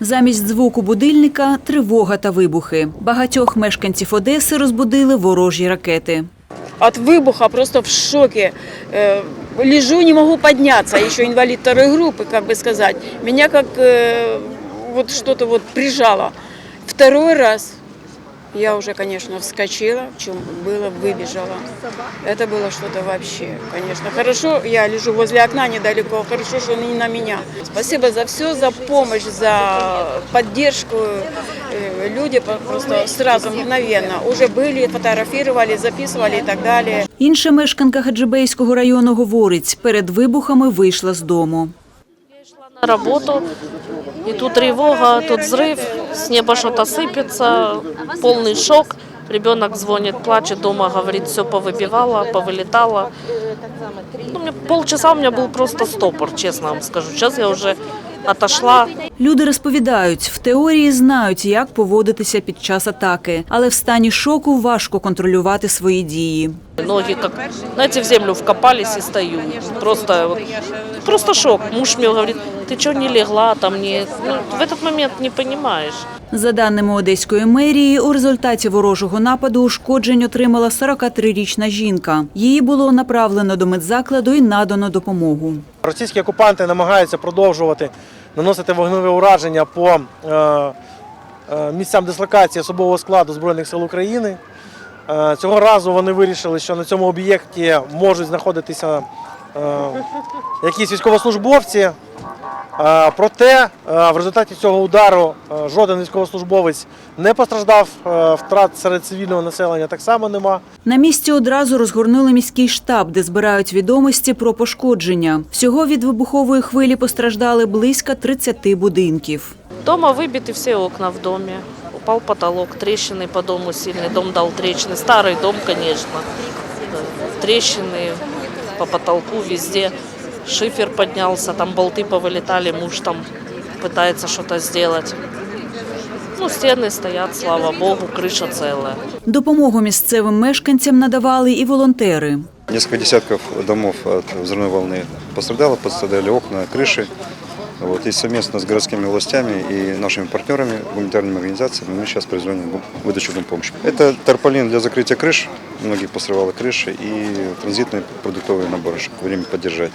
Замість звуку будильника тривога та вибухи. Багатьох мешканців Одеси розбудили ворожі ракети. От выбуха просто в шоке. Э, Лежу, не могу подняться, еще инвалид второй группы, как бы сказать. Меня как э, вот что-то вот прижало. Второй раз я уже, конечно, вскочила, в чем было, выбежала. Это было что-то вообще, конечно. Хорошо, я лежу возле окна недалеко, хорошо, что не на меня. Спасибо за все, за помощь, за поддержку. Э, Люди по- просто сразу, мгновенно уже были, фотографировали, записывали и так далее. Інша мешканка Хаджибейського району говорить, перед вибухами вийшла з дому. на работу, и тут тревога, тут взрыв, с неба что-то сыпется, полный шок. Ребенок звонит, плачет дома, говорит, все повыбивало, повылетало. Ну, мне полчаса у меня был просто стопор, честно вам скажу. Сейчас я уже отошла. Люди розповідають, в теорії знають, як поводитися під час атаки, але в стані шоку важко контролювати свої дії. Ноги как, знаете, в землю вкопались и стою. Просто, вот, просто шок. Муж мне говорит, ты что не легла там, не... Ну, в этот момент не понимаешь. За даними Одеської мерії, у результаті ворожого нападу ушкоджень отримала 43-річна жінка. Її було направлено до медзакладу і надано допомогу. Російські окупанти намагаються продовжувати наносити вогневе ураження по е, е, місцям дислокації особового складу Збройних сил України. Е, цього разу вони вирішили, що на цьому об'єкті можуть знаходитися е, якісь військовослужбовці. Е, проте в результаті цього удару жоден військовослужбовець не постраждав, втрат серед цивільного населення так само нема. На місці одразу розгорнули міський штаб, де збирають відомості про пошкодження. Всього від вибухової хвилі постраждали близько 30 будинків. Дома выбиты все окна в доме Упал потолок, трещины по дому сильные. Дом дал трещины. Старый дом, конечно. Да, Трещины по потолку везде. Шифер поднялся, там болты повылетали, муж там пытается что-то сделать. Ну, стены стоят, слава богу, крыша целая. Допомогу місцевим мешканцям надавали і волонтери. Несколько десятков домов от взрывной волны пострадало, пострадали окна, крыши. Вот, и совместно с городскими властями и нашими партнерами, гуманитарными организациями мы сейчас производим гу- выдачу помощи. Это тарпалин для закрытия крыш, многих посрывало крыши, и транзитные продуктовые наборы, чтобы время поддержать.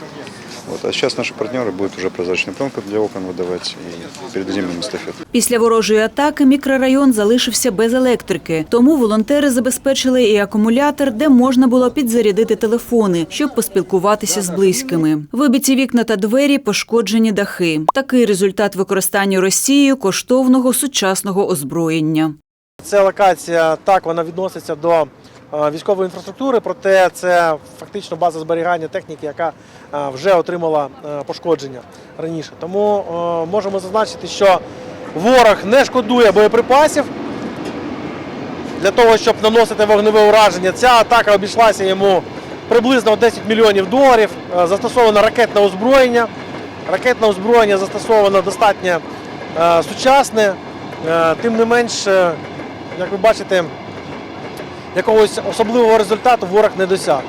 Вот. А сейчас наши партнеры будут уже прозрачную пленку для окон выдавать и передадим им эстафету. Після ворожої атаки мікрорайон залишився без електрики, тому волонтери забезпечили і акумулятор, де можна було підзарядити телефони, щоб поспілкуватися з близькими. Вибиті вікна та двері, пошкоджені дахи. Такий результат використання Росією коштовного сучасного озброєння. Ця локація так вона відноситься до е, військової інфраструктури, проте це фактично база зберігання техніки, яка е, вже отримала е, пошкодження раніше. Тому е, можемо зазначити, що ворог не шкодує боєприпасів для того, щоб наносити вогневе ураження. Ця атака обійшлася йому приблизно 10 мільйонів доларів. Е, Застосовано ракетне озброєння. Ракетне озброєння застосовано достатньо е, сучасне. Е, Тим не менш, е, як ви бачите, якогось особливого результату ворог не досяг.